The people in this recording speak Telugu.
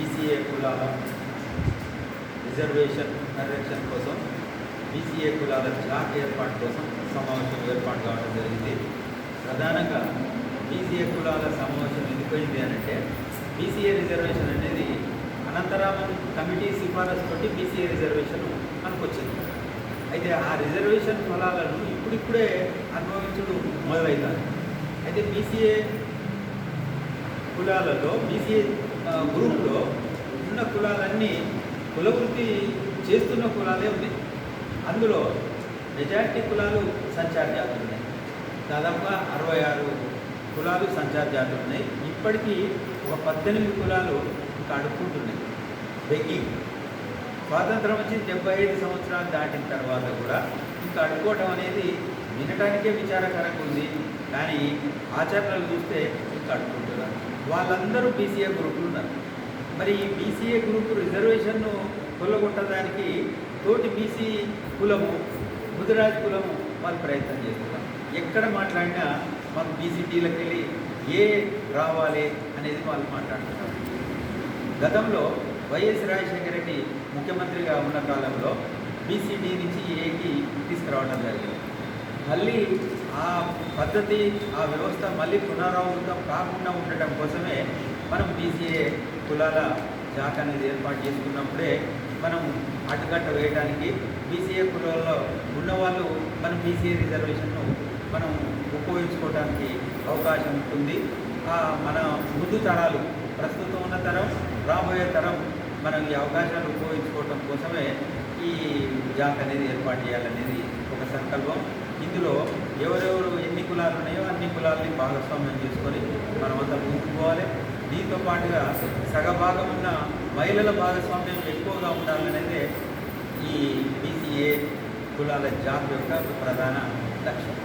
బీసీఏ కులాల రిజర్వేషన్ కరెక్షన్ కోసం బీసీఏ కులాల జాక్ ఏర్పాటు కోసం సమావేశం ఏర్పాటు కావడం జరిగింది. ప్రధానంగా బీసీఏ కులాల సమావేశం ఎందుకైంది అంటే బీసీఏ రిజర్వేషన్ అనేది అనంతరామన్ కమిటీ సిఫారసు తోటి బీసీఏ రిజర్వేషన్ అనుకొచ్చింది. అయితే ఆ రిజర్వేషన్ ఫలాలను ఇప్పుడిప్పుడే అనుభవించడం మొదలవుతారు అయితే బీసీఏ కులాలలో బీసీఏ గ్రూప్లో ఉన్న కులాలన్నీ కులవృత్తి చేస్తున్న కులాలే ఉన్నాయి. అందులో మెజారిటీ కులాలు సంచార జాతులు ఉన్నాయి. దాదాపుగా అరవై ఆరు కులాలు సంచార జాతులు ఉన్నాయి. ఇప్పటికీ ఒక పద్దెనిమిది కులాలు ఇంకా అడుక్కుంటున్నాయి. బెగ్గింగ్ స్వాతంత్రం వచ్చి డెబ్బై ఐదు సంవత్సరాలు దాటిన తర్వాత కూడా ఇంకా అడుక్కోవటం అనేది వినటానికే విచారకరంగా ఉంది కానీ ఆచరణలు చూస్తే ఇంకా వాళ్ళందరూ బీసీఏ గ్రూపులు ఉన్నారు మరి ఈ బీసీఏ గ్రూప్ రిజర్వేషన్ను కొల్లగొట్టడానికి తోటి బీసీ కులము ముదిరాజ్ కులము వాళ్ళు ప్రయత్నం చేస్తున్నారు. ఎక్కడ మాట్లాడినా మాకు బీసీటీలకు వెళ్ళి ఏ రావాలి అనేది వాళ్ళు మాట్లాడుతున్నారు. గతంలో వైఎస్ రాజశేఖర రెడ్డి ముఖ్యమంత్రిగా ఉన్న కాలంలో బీసీటీ నుంచి ఏకి తీసుకురావడం జరిగింది. మళ్ళీ ఆ పద్ధతి ఆ వ్యవస్థ మళ్ళీ పునరావృతం కాకుండా ఉండటం కోసమే మనం బీసీఏ కులాల జాక్ అనేది ఏర్పాటు చేసుకున్నప్పుడే మనం అడ్డుకట్ట వేయడానికి బీసీఏ కులాల్లో ఉన్నవాళ్ళు మనం బీసీఏ రిజర్వేషన్ను మనం ఉపయోగించుకోవడానికి అవకాశం ఉంటుంది. ఆ మన ముందు తరాలు ప్రస్తుతం ఉన్న తరం రాబోయే తరం మనం ఈ అవకాశాలు ఉపయోగించుకోవటం కోసమే ఈ జాక్ అనేది ఏర్పాటు చేయాలనేది ఒక సంకల్పం. ఇందులో ఎవరెవరు ఎన్ని కులాలు ఉన్నాయో అన్ని కులాలని భాగస్వామ్యం చేసుకొని మనమంతా ముందుకు పోవాలి దీంతో పాటుగా సగభాగం ఉన్న మహిళల భాగస్వామ్యం ఎక్కువగా ఉండాలనేదే ఈ బీసీఏ కులాల జాబ్ యొక్క ప్రధాన లక్ష్యం.